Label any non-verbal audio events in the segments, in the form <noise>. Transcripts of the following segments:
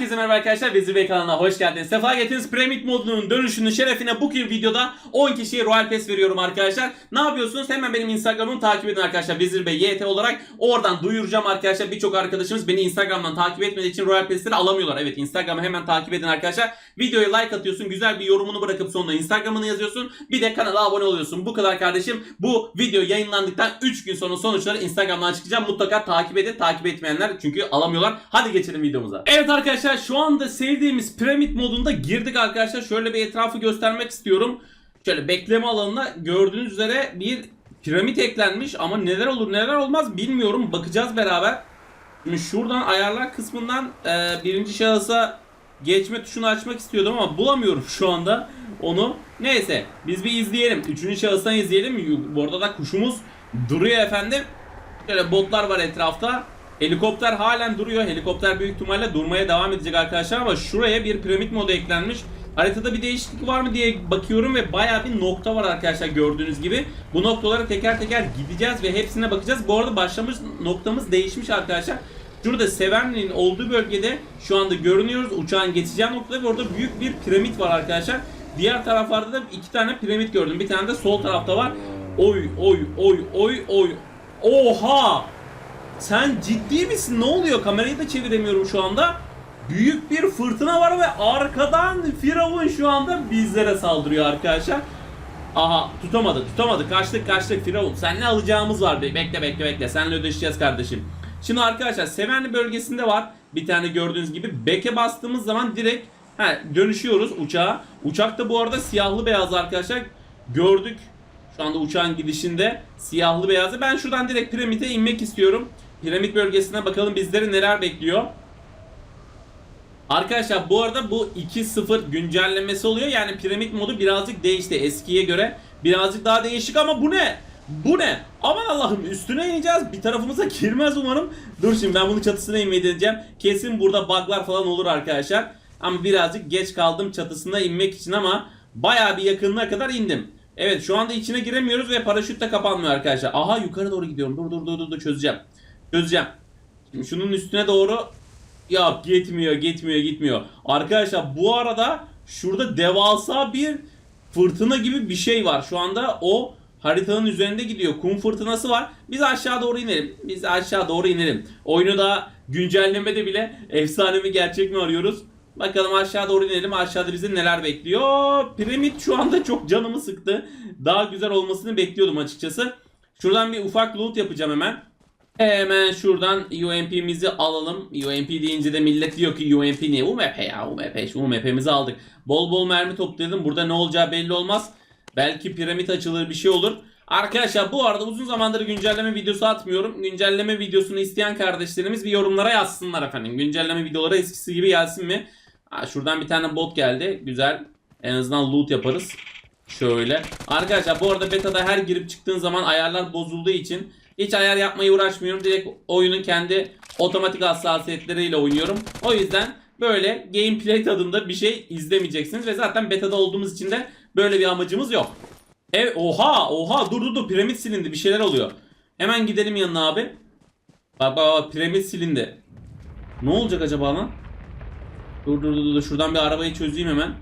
Herkese merhaba arkadaşlar. Vezir Bey kanalına hoş geldiniz. Sefa getirdiniz. Pyramid modunun dönüşünün şerefine bu videoda 10 kişiye Royal Pass veriyorum arkadaşlar. Ne yapıyorsunuz? Hemen benim Instagram'ımı takip edin arkadaşlar. Vezir Bey YT olarak oradan duyuracağım arkadaşlar. Birçok arkadaşımız beni Instagram'dan takip etmediği için Royal Pass'leri alamıyorlar. Evet Instagram'ı hemen takip edin arkadaşlar. Videoya like atıyorsun. Güzel bir yorumunu bırakıp sonuna Instagram'ını yazıyorsun. Bir de kanala abone oluyorsun. Bu kadar kardeşim. Bu video yayınlandıktan 3 gün sonra sonuçları Instagram'dan çıkacağım. Mutlaka takip edin. Takip etmeyenler çünkü alamıyorlar. Hadi geçelim videomuza. Evet arkadaşlar şu anda sevdiğimiz piramit modunda girdik arkadaşlar. Şöyle bir etrafı göstermek istiyorum. Şöyle bekleme alanına gördüğünüz üzere bir piramit eklenmiş ama neler olur neler olmaz bilmiyorum. Bakacağız beraber. Şimdi şuradan ayarlar kısmından e, birinci şahısa geçme tuşunu açmak istiyordum ama bulamıyorum şu anda onu. Neyse biz bir izleyelim. Üçüncü şahıstan izleyelim. Bu da kuşumuz duruyor efendim. Şöyle botlar var etrafta. Helikopter halen duruyor. Helikopter büyük ihtimalle durmaya devam edecek arkadaşlar ama şuraya bir piramit modu eklenmiş. Haritada bir değişiklik var mı diye bakıyorum ve baya bir nokta var arkadaşlar gördüğünüz gibi. Bu noktalara teker teker gideceğiz ve hepsine bakacağız. Bu arada başlamış noktamız değişmiş arkadaşlar. Şurada Sevenli'nin olduğu bölgede şu anda görünüyoruz. Uçağın geçeceği noktada ve orada büyük bir piramit var arkadaşlar. Diğer taraflarda da iki tane piramit gördüm. Bir tane de sol tarafta var. Oy oy oy oy oy. Oha! Sen ciddi misin? Ne oluyor? Kamerayı da çeviremiyorum şu anda. Büyük bir fırtına var ve arkadan Firavun şu anda bizlere saldırıyor arkadaşlar. Aha tutamadı tutamadı kaçtık kaçtık Firavun. Sen ne alacağımız var be. Bekle bekle bekle. Seninle ödeşeceğiz kardeşim. Şimdi arkadaşlar Sevenli bölgesinde var. Bir tane gördüğünüz gibi. Beke bastığımız zaman direkt he, dönüşüyoruz uçağa. Uçak da bu arada siyahlı beyazlı arkadaşlar. Gördük. Şu anda uçağın gidişinde siyahlı beyazlı. Ben şuradan direkt piramide inmek istiyorum. Piramit bölgesine bakalım bizleri neler bekliyor. Arkadaşlar bu arada bu 2.0 güncellemesi oluyor. Yani piramit modu birazcık değişti eskiye göre. Birazcık daha değişik ama bu ne? Bu ne? Aman Allah'ım üstüne ineceğiz. Bir tarafımıza girmez umarım. Dur şimdi ben bunu çatısına inmeyi deneyeceğim. Kesin burada buglar falan olur arkadaşlar. Ama birazcık geç kaldım çatısına inmek için ama bayağı bir yakınına kadar indim. Evet şu anda içine giremiyoruz ve paraşüt de kapanmıyor arkadaşlar. Aha yukarı doğru gidiyorum. Dur dur dur dur, dur çözeceğim. Çözeceğim. Şimdi şunun üstüne doğru Yok gitmiyor gitmiyor gitmiyor. Arkadaşlar bu arada şurada devasa bir fırtına gibi bir şey var. Şu anda o haritanın üzerinde gidiyor. Kum fırtınası var. Biz aşağı doğru inelim. Biz aşağı doğru inelim. Oyunu da güncellemede bile efsane mi gerçek mi arıyoruz. Bakalım aşağı doğru inelim. Aşağıda bizi neler bekliyor. Piramit şu anda çok canımı sıktı. Daha güzel olmasını bekliyordum açıkçası. Şuradan bir ufak loot yapacağım hemen. Hemen şuradan UMP'mizi alalım. UMP deyince de millet diyor ki UMP ne? UMP ya UMP. UMP'mizi aldık. Bol bol mermi topladım. Burada ne olacağı belli olmaz. Belki piramit açılır bir şey olur. Arkadaşlar bu arada uzun zamandır güncelleme videosu atmıyorum. Güncelleme videosunu isteyen kardeşlerimiz bir yorumlara yazsınlar efendim. Güncelleme videoları eskisi gibi gelsin mi? Ha, şuradan bir tane bot geldi. Güzel. En azından loot yaparız. Şöyle. Arkadaşlar bu arada beta'da her girip çıktığın zaman ayarlar bozulduğu için hiç ayar yapmaya uğraşmıyorum. Direkt oyunun kendi otomatik hassasiyetleriyle oynuyorum. O yüzden böyle gameplay tadında bir şey izlemeyeceksiniz. Ve zaten beta'da olduğumuz için de böyle bir amacımız yok. Evet oha oha dur dur dur piramit silindi bir şeyler oluyor. Hemen gidelim yanına abi. Bak bak bak piramit silindi. Ne olacak acaba lan? Dur dur dur dur şuradan bir arabayı çözeyim hemen.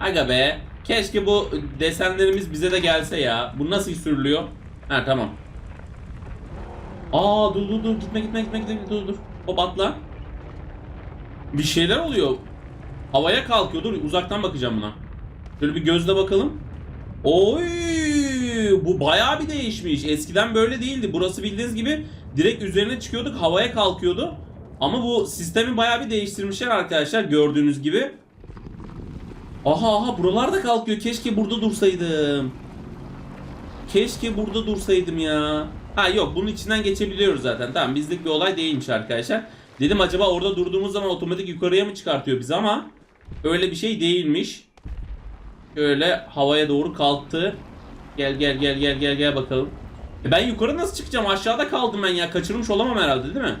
Aga be. Keşke bu desenlerimiz bize de gelse ya. Bu nasıl sürülüyor? Ha tamam. Aa dur dur dur gitme gitme gitme gitme dur dur. Hop atla. Bir şeyler oluyor. Havaya kalkıyor. Dur uzaktan bakacağım buna. Şöyle bir gözle bakalım. Oy! Bu bayağı bir değişmiş. Eskiden böyle değildi. Burası bildiğiniz gibi direkt üzerine çıkıyorduk, havaya kalkıyordu. Ama bu sistemi bayağı bir değiştirmişler arkadaşlar gördüğünüz gibi. Aha aha buralarda kalkıyor. Keşke burada dursaydım. Keşke burada dursaydım ya. Ha yok bunun içinden geçebiliyoruz zaten. Tamam bizlik bir olay değilmiş arkadaşlar. Dedim acaba orada durduğumuz zaman otomatik yukarıya mı çıkartıyor bizi ama öyle bir şey değilmiş. Öyle havaya doğru kalktı. Gel gel gel gel gel gel bakalım. E ben yukarı nasıl çıkacağım? Aşağıda kaldım ben ya. Kaçırmış olamam herhalde değil mi?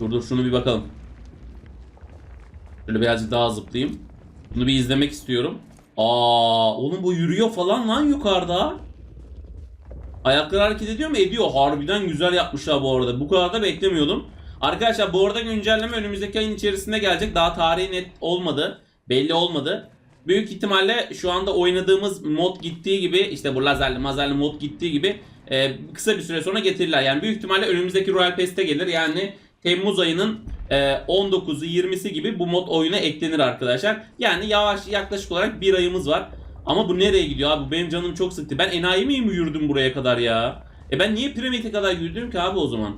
Dur dur şunu bir bakalım. Şöyle birazcık daha zıplayayım. Bunu bir izlemek istiyorum. Aa, oğlum bu yürüyor falan lan yukarıda. Ayakları hareket ediyor mu? Ediyor. Harbiden güzel yapmışlar bu arada. Bu kadar da beklemiyordum. Arkadaşlar bu arada güncelleme önümüzdeki ayın içerisinde gelecek. Daha tarihi net olmadı. Belli olmadı. Büyük ihtimalle şu anda oynadığımız mod gittiği gibi işte bu lazerli mazerli mod gittiği gibi e, kısa bir süre sonra getirirler. Yani büyük ihtimalle önümüzdeki Royal Pass'te gelir. Yani Temmuz ayının e, 19'u 20'si gibi bu mod oyuna eklenir arkadaşlar. Yani yavaş yaklaşık olarak bir ayımız var. Ama bu nereye gidiyor abi? Benim canım çok sıktı. Ben enayi miyim yürüdüm buraya kadar ya? E ben niye piramite kadar yürüdüm ki abi o zaman?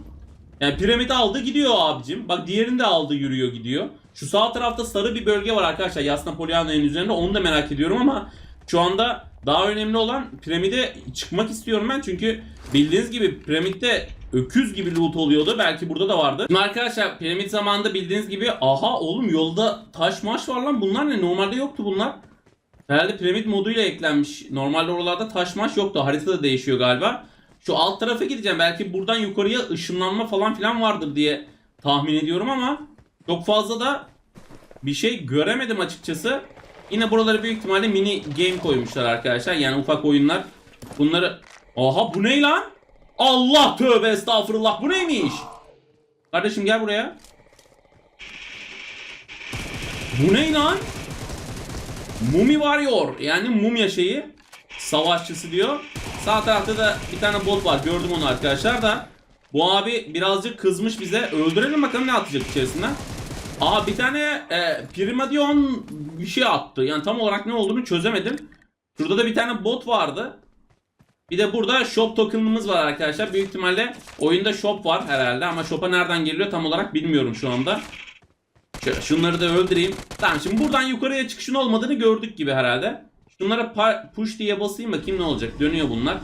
Yani piramidi aldı gidiyor abicim. Bak diğerini de aldı yürüyor gidiyor. Şu sağ tarafta sarı bir bölge var arkadaşlar. Yasna Polyana'nın üzerinde. Onu da merak ediyorum ama şu anda daha önemli olan piramide çıkmak istiyorum ben. Çünkü bildiğiniz gibi piramitte öküz gibi loot oluyordu. Belki burada da vardı. Şimdi arkadaşlar piramit zamanında bildiğiniz gibi aha oğlum yolda taş maş var lan. Bunlar ne? Normalde yoktu bunlar. Herhalde piramit moduyla eklenmiş. Normalde oralarda taş maş yoktu. Harita da değişiyor galiba. Şu alt tarafa gideceğim. Belki buradan yukarıya ışınlanma falan filan vardır diye tahmin ediyorum ama çok fazla da bir şey göremedim açıkçası. Yine buraları büyük ihtimalle mini game koymuşlar arkadaşlar. Yani ufak oyunlar. Bunları... Aha bu ne lan? Allah tövbe estağfurullah bu neymiş? Kardeşim gel buraya. Bu ne lan? Mumi Warrior yani mumya şeyi savaşçısı diyor. Sağ tarafta da bir tane bot var gördüm onu arkadaşlar da. Bu abi birazcık kızmış bize. Öldürelim bakalım ne atacak içerisinden. Aa bir tane e, Primadion bir şey attı. Yani tam olarak ne olduğunu çözemedim. Şurada da bir tane bot vardı. Bir de burada shop token'ımız var arkadaşlar. Büyük ihtimalle oyunda shop var herhalde ama shop'a nereden geliyor tam olarak bilmiyorum şu anda. Şöyle şunları da öldüreyim. Tamam şimdi buradan yukarıya çıkışın olmadığını gördük gibi herhalde. Şunlara push diye basayım bakayım ne olacak. Dönüyor bunlar.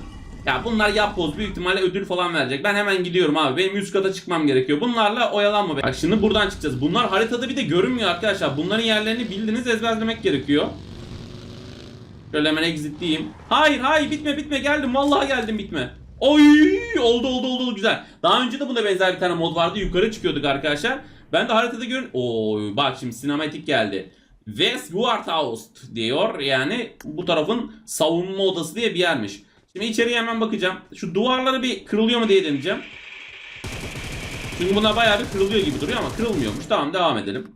Ya bunlar yapboz büyük ihtimalle ödül falan verecek. Ben hemen gidiyorum abi. Benim üst kata çıkmam gerekiyor. Bunlarla oyalanma. Bak şimdi buradan çıkacağız. Bunlar haritada bir de görünmüyor arkadaşlar. Bunların yerlerini bildiğiniz ezberlemek gerekiyor. Şöyle hemen exitleyeyim. Hayır hayır bitme bitme geldim. Vallahi geldim bitme. Oy oldu oldu oldu, güzel. Daha önce de buna benzer bir tane mod vardı. Yukarı çıkıyorduk arkadaşlar. Ben de haritada görün. Oy bak şimdi sinematik geldi. West Warthouse diyor. Yani bu tarafın savunma odası diye bir yermiş. Şimdi içeriye hemen bakacağım. Şu duvarları bir kırılıyor mu diye deneyeceğim. Çünkü bunlar bayağı bir kırılıyor gibi duruyor ama kırılmıyormuş. Tamam devam edelim.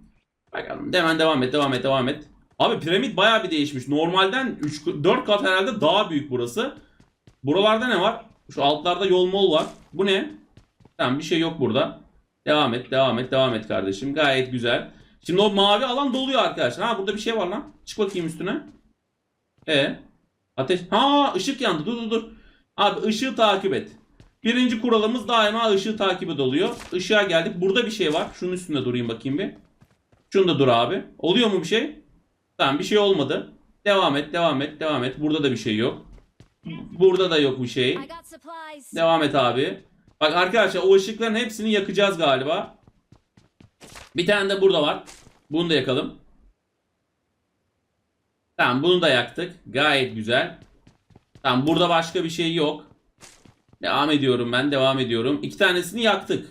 Bakalım hemen devam et devam et devam et. Abi piramit bayağı bir değişmiş. Normalden 3 4 kat herhalde daha büyük burası. Buralarda ne var? Şu altlarda yol mol var. Bu ne? Tamam bir şey yok burada. Devam et devam et devam et kardeşim. Gayet güzel. Şimdi o mavi alan doluyor arkadaşlar. Ha burada bir şey var lan. Çık bakayım üstüne. E Ateş. Ha ışık yandı. Dur dur dur. Abi ışığı takip et. Birinci kuralımız daima ışığı takip et oluyor. Işığa geldik. Burada bir şey var. Şunun üstünde durayım bakayım bir. Şunda dur abi. Oluyor mu bir şey? Tamam bir şey olmadı. Devam et, devam et, devam et. Burada da bir şey yok. Burada da yok bir şey. Devam et abi. Bak arkadaşlar o ışıkların hepsini yakacağız galiba. Bir tane de burada var. Bunu da yakalım. Tamam bunu da yaktık. Gayet güzel. Tamam burada başka bir şey yok. Devam ediyorum ben devam ediyorum. İki tanesini yaktık.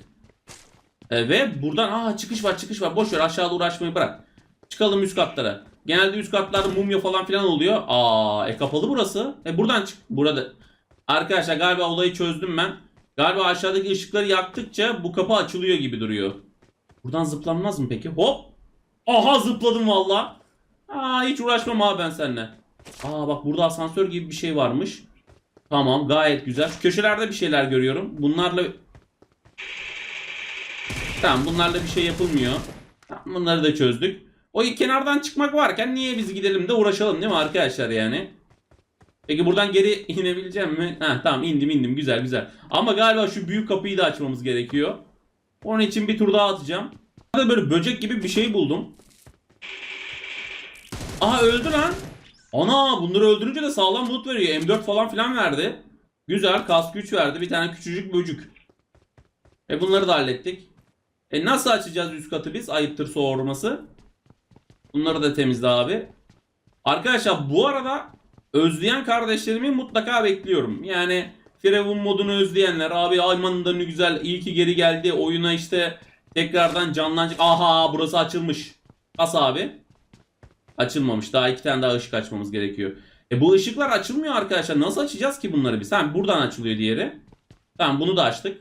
E, ve buradan aa çıkış var çıkış var. Boş ver aşağıda uğraşmayı bırak. Çıkalım üst katlara. Genelde üst katlarda mumya falan filan oluyor. Aa e kapalı burası. E buradan çık. Burada. Arkadaşlar galiba olayı çözdüm ben. Galiba aşağıdaki ışıkları yaktıkça bu kapı açılıyor gibi duruyor. Buradan zıplanmaz mı peki? Hop. Aha zıpladım valla. Aa hiç uğraşmam abi ben seninle. Aa bak burada asansör gibi bir şey varmış. Tamam gayet güzel. Köşelerde bir şeyler görüyorum. Bunlarla... Tamam bunlarla bir şey yapılmıyor. Tamam, bunları da çözdük. O kenardan çıkmak varken niye biz gidelim de uğraşalım değil mi arkadaşlar yani? Peki buradan geri <laughs> inebileceğim mi? Ha tamam indim indim güzel güzel. Ama galiba şu büyük kapıyı da açmamız gerekiyor. Onun için bir tur daha atacağım. Burada böyle böcek gibi bir şey buldum. Aha öldü lan. Ana bunları öldürünce de sağlam loot veriyor. M4 falan filan verdi. Güzel kask güç verdi. Bir tane küçücük böcük. E bunları da hallettik. E nasıl açacağız üst katı biz? Ayıptır sorması. Bunları da temizle abi. Arkadaşlar bu arada özleyen kardeşlerimi mutlaka bekliyorum. Yani Firavun modunu özleyenler abi Ayman'ın da ne güzel iyi ki geri geldi oyuna işte tekrardan canlanacak. Aha burası açılmış. Bas abi. Açılmamış. Daha iki tane daha ışık açmamız gerekiyor. E bu ışıklar açılmıyor arkadaşlar. Nasıl açacağız ki bunları biz? Tamam buradan açılıyor diğeri. Tamam bunu da açtık.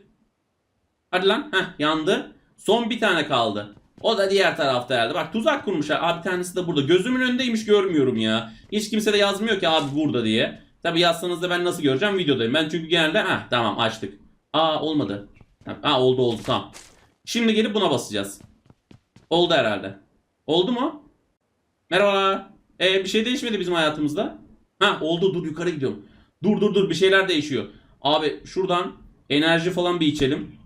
Hadi lan. Heh yandı. Son bir tane kaldı. O da diğer tarafta herhalde. Bak tuzak kurmuşlar. Abi tanesi de burada. Gözümün önündeymiş görmüyorum ya. Hiç kimse de yazmıyor ki abi burada diye. Tabi yazsanız da ben nasıl göreceğim videodayım. Ben çünkü genelde ha tamam açtık. Aa olmadı. Ha oldu oldu tamam. Şimdi gelip buna basacağız. Oldu herhalde. Oldu mu? Merhaba. Ee, bir şey değişmedi bizim hayatımızda. Ha oldu dur yukarı gidiyorum. Dur dur dur bir şeyler değişiyor. Abi şuradan enerji falan bir içelim.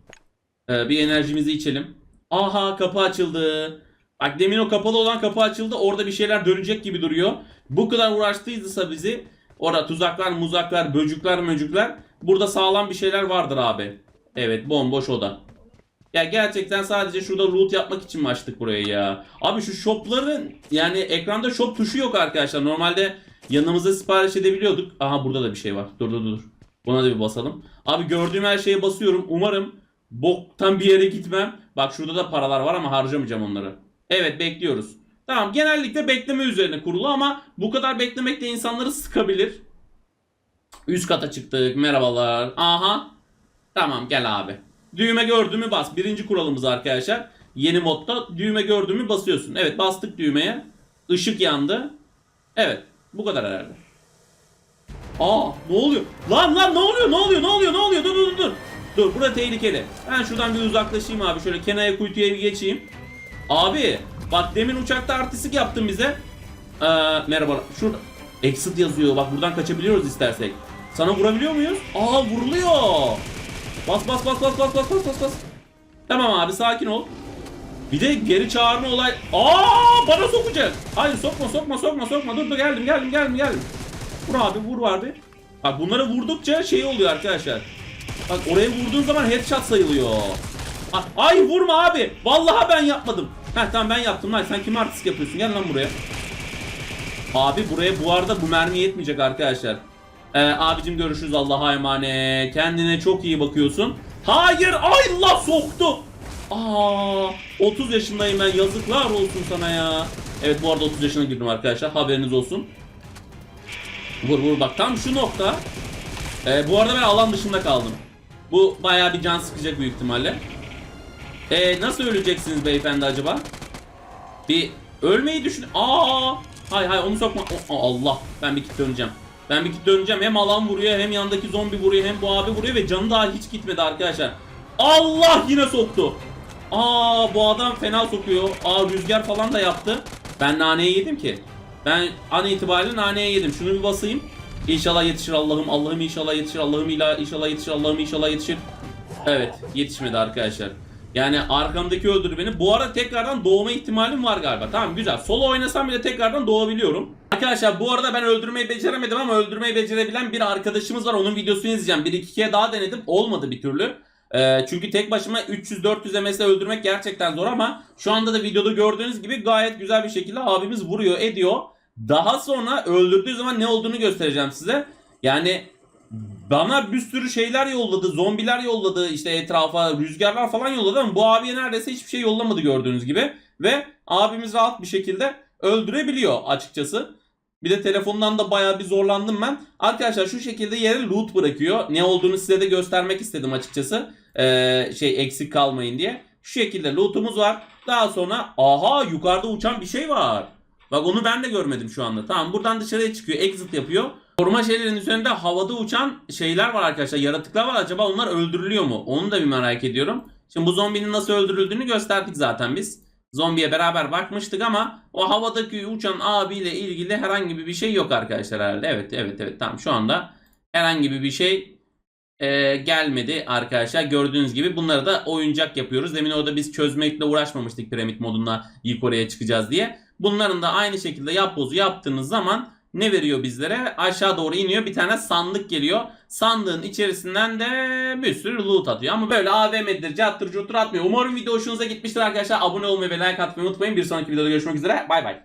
Ee, bir enerjimizi içelim. Aha kapı açıldı. Bak demin o kapalı olan kapı açıldı. Orada bir şeyler dönecek gibi duruyor. Bu kadar uğraştıysa bizi orada tuzaklar, muzaklar, böcükler, möcükler. Burada sağlam bir şeyler vardır abi. Evet bomboş oda. Ya gerçekten sadece şurada loot yapmak için mi açtık burayı ya? Abi şu shopların yani ekranda shop tuşu yok arkadaşlar. Normalde yanımıza sipariş edebiliyorduk. Aha burada da bir şey var. Dur dur dur. Buna da bir basalım. Abi gördüğüm her şeye basıyorum. Umarım boktan bir yere gitmem. Bak şurada da paralar var ama harcamayacağım onları. Evet bekliyoruz. Tamam genellikle bekleme üzerine kurulu ama bu kadar beklemek de insanları sıkabilir. Üst kata çıktık. Merhabalar. Aha. Tamam gel abi. Düğme gördüğümü bas. Birinci kuralımız arkadaşlar. Yeni modda düğme gördüğümü basıyorsun. Evet bastık düğmeye. Işık yandı. Evet. Bu kadar herhalde. Aa ne oluyor? Lan lan ne oluyor? Ne oluyor? Ne oluyor? Ne oluyor? Dur dur dur. Dur bura tehlikeli. Ben şuradan bir uzaklaşayım abi. Şöyle kenaya kuytuya bir geçeyim. Abi bak demin uçakta artistik yaptın bize. Ee, merhaba. Şurada exit yazıyor. Bak buradan kaçabiliyoruz istersek. Sana vurabiliyor muyuz? Aa vuruluyor. Bas bas bas bas bas bas bas bas bas. Tamam abi sakin ol. Bir de geri çağırma olay. Aa bana sokacak. Hayır sokma sokma sokma sokma. Dur dur geldim geldim geldim geldim. Vur abi vur abi. Bak bunları vurdukça şey oluyor arkadaşlar. Bak oraya vurduğun zaman headshot sayılıyor. Ay, vurma abi. Vallahi ben yapmadım. Heh tamam ben yaptım lan. Sen kim artist yapıyorsun? Gel lan buraya. Abi buraya bu arada bu mermi yetmeyecek arkadaşlar. Ee, abicim görüşürüz Allah'a emanet. Kendine çok iyi bakıyorsun. Hayır ay Allah soktu. Aa 30 yaşındayım ben yazıklar olsun sana ya. Evet bu arada 30 yaşına girdim arkadaşlar haberiniz olsun. Vur vur bak tam şu nokta. Ee, bu arada ben alan dışında kaldım. Bu bayağı bir can sıkacak büyük ihtimalle. Ee, nasıl öleceksiniz beyefendi acaba? Bir ölmeyi düşün. Aa! Hay hay onu sokma. O- Allah. Ben bir kit döneceğim. Ben bir kit döneceğim. Hem alan vuruyor hem yandaki zombi vuruyor hem bu abi vuruyor ve canı daha hiç gitmedi arkadaşlar. Allah yine soktu. Aa bu adam fena sokuyor. Aa rüzgar falan da yaptı. Ben naneyi yedim ki. Ben an itibariyle naneyi yedim. Şunu bir basayım. İnşallah yetişir Allah'ım. Allah'ım inşallah yetişir. Allah'ım inşallah yetişir. Allah'ım inşallah yetişir. Evet yetişmedi arkadaşlar. Yani arkamdaki öldürdü beni. Bu arada tekrardan doğma ihtimalim var galiba. Tamam güzel. Solo oynasam bile tekrardan doğabiliyorum. Arkadaşlar bu arada ben öldürmeyi beceremedim ama öldürmeyi becerebilen bir arkadaşımız var. Onun videosunu izleyeceğim. Bir iki kere daha denedim. Olmadı bir türlü. Ee, çünkü tek başıma 300-400 MS öldürmek gerçekten zor ama şu anda da videoda gördüğünüz gibi gayet güzel bir şekilde abimiz vuruyor ediyor. Daha sonra öldürdüğü zaman ne olduğunu göstereceğim size. Yani bana bir sürü şeyler yolladı, zombiler yolladı, işte etrafa rüzgarlar falan yolladı ama bu abiye neredeyse hiçbir şey yollamadı gördüğünüz gibi. Ve abimiz rahat bir şekilde öldürebiliyor açıkçası. Bir de telefondan da bayağı bir zorlandım ben. Arkadaşlar şu şekilde yere loot bırakıyor. Ne olduğunu size de göstermek istedim açıkçası. Ee, şey eksik kalmayın diye. Şu şekilde lootumuz var. Daha sonra aha yukarıda uçan bir şey var. Bak onu ben de görmedim şu anda. Tamam buradan dışarıya çıkıyor. Exit yapıyor. Koruma şeylerin üzerinde havada uçan şeyler var arkadaşlar. Yaratıklar var. Acaba onlar öldürülüyor mu? Onu da bir merak ediyorum. Şimdi bu zombinin nasıl öldürüldüğünü gösterdik zaten biz. Zombiye beraber bakmıştık ama o havadaki uçan abiyle ilgili herhangi bir şey yok arkadaşlar herhalde. Evet evet evet tamam şu anda herhangi bir şey e, gelmedi arkadaşlar. Gördüğünüz gibi bunları da oyuncak yapıyoruz. Demin orada biz çözmekle uğraşmamıştık piramit modunda ilk oraya çıkacağız diye. Bunların da aynı şekilde yap bozu yaptığınız zaman ne veriyor bizlere? Aşağı doğru iniyor. Bir tane sandık geliyor. Sandığın içerisinden de bir sürü loot atıyor. Ama böyle AVM'dir, cattır, cutur atmıyor. Umarım video hoşunuza gitmiştir arkadaşlar. Abone olmayı ve like atmayı unutmayın. Bir sonraki videoda görüşmek üzere. Bay bay.